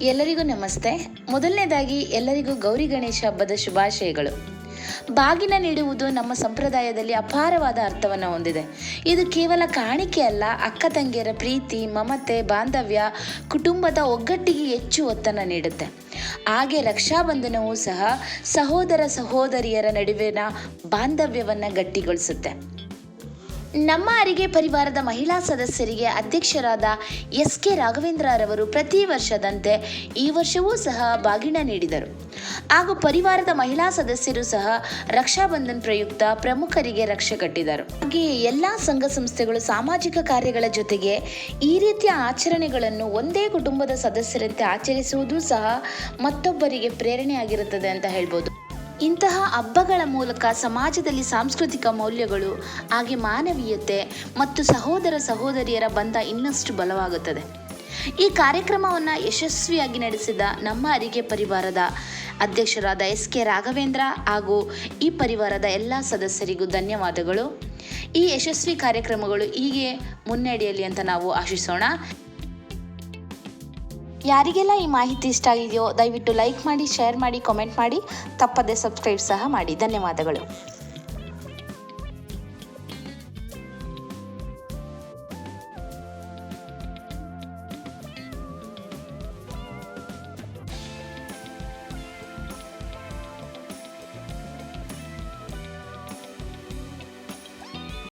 ಎಲ್ಲರಿಗೂ ನಮಸ್ತೆ. ಮೊದಲನೇದಾಗಿ ಎಲ್ಲರಿಗೂ ಗೌರಿ ಗಣೇಶ ಹಬ್ಬದ ಶುಭಾಶಯಗಳು. ಬಾಗಿನ ನೀಡುವುದು ನಮ್ಮ ಸಂಪ್ರದಾಯದಲ್ಲಿ ಅಪಾರವಾದ ಅರ್ಥವನ್ನು ಹೊಂದಿದೆ. ಇದು ಕೇವಲ ಕಾಣಿಕೆ ಅಲ್ಲ, ಅಕ್ಕ ತಂಗಿಯರ ಪ್ರೀತಿ, ಮಮತೆ, ಬಾಂಧವ್ಯ, ಕುಟುಂಬದ ಒಗ್ಗಟ್ಟಿಗೆ ಹೆಚ್ಚು ಒತ್ತನ್ನು ನೀಡುತ್ತೆ. ಹಾಗೆ ರಕ್ಷಾಬಂಧನವೂ ಸಹ ಸಹೋದರ ಸಹೋದರಿಯರ ನಡುವಿನ ಬಾಂಧವ್ಯವನ್ನು ಗಟ್ಟಿಗೊಳಿಸುತ್ತೆ. ನಮ್ಮ ಅರಿಗೆ ಪರಿವಾರದ ಮಹಿಳಾ ಸದಸ್ಯರಿಗೆ ಅಧ್ಯಕ್ಷರಾದ ಎಸ್ ಕೆ ರಾಘವೇಂದ್ರರವರು ಪ್ರತಿ ವರ್ಷದಂತೆ ಈ ವರ್ಷವೂ ಸಹ ಬಾಗಿನ ನೀಡಿದರು. ಹಾಗೂ ಪರಿವಾರದ ಮಹಿಳಾ ಸದಸ್ಯರು ಸಹ ರಕ್ಷಾಬಂಧನ್ ಪ್ರಯುಕ್ತ ಪ್ರಮುಖರಿಗೆ ರಕ್ಷೆ ಕಟ್ಟಿದರು. ಹಾಗೆಯೇ ಎಲ್ಲ ಸಂಘ ಸಂಸ್ಥೆಗಳು ಸಾಮಾಜಿಕ ಕಾರ್ಯಗಳ ಜೊತೆಗೆ ಈ ರೀತಿಯ ಆಚರಣೆಗಳನ್ನು ಒಂದೇ ಕುಟುಂಬದ ಸದಸ್ಯರಂತೆ ಆಚರಿಸುವುದು ಸಹ ಮತ್ತೊಬ್ಬರಿಗೆ ಪ್ರೇರಣೆಯಾಗಿರುತ್ತದೆ ಅಂತ ಹೇಳ್ಬೋದು. ಇಂತಹ ಹಬ್ಬಗಳ ಮೂಲಕ ಸಮಾಜದಲ್ಲಿ ಸಾಂಸ್ಕೃತಿಕ ಮೌಲ್ಯಗಳು ಹಾಗೆ ಮಾನವೀಯತೆ ಮತ್ತು ಸಹೋದರ ಸಹೋದರಿಯರ ಬಂಧ ಇನ್ನಷ್ಟು ಬಲವಾಗುತ್ತದೆ. ಈ ಕಾರ್ಯಕ್ರಮವನ್ನು ಯಶಸ್ವಿಯಾಗಿ ನಡೆಸಿದ ನಮ್ಮ ಅರಿಗೆ ಪರಿವಾರದ ಅಧ್ಯಕ್ಷರಾದ ಎಸ್ ಕೆ ರಾಘವೇಂದ್ರ ಹಾಗೂ ಈ ಪರಿವಾರದ ಎಲ್ಲ ಸದಸ್ಯರಿಗೂ ಧನ್ಯವಾದಗಳು. ಈ ಯಶಸ್ವಿ ಕಾರ್ಯಕ್ರಮಗಳು ಹೀಗೆ ಮುನ್ನಡೆಯಲಿ ಅಂತ ನಾವು ಆಶಿಸೋಣ. ಯಾರಿಗೆಲ್ಲ ಈ ಮಾಹಿತಿ ಇಷ್ಟ ಆಗಿದೆಯೋ ದಯವಿಟ್ಟು ಲೈಕ್ ಮಾಡಿ ಶೇರ್ ಮಾಡಿ ಕಾಮೆಂಟ್ ಮಾಡಿ. ತಪ್ಪದೆ ಸಬ್ಸ್ಕ್ರೈಬ್ ಸಹ ಮಾಡಿ. ಧನ್ಯವಾದಗಳು.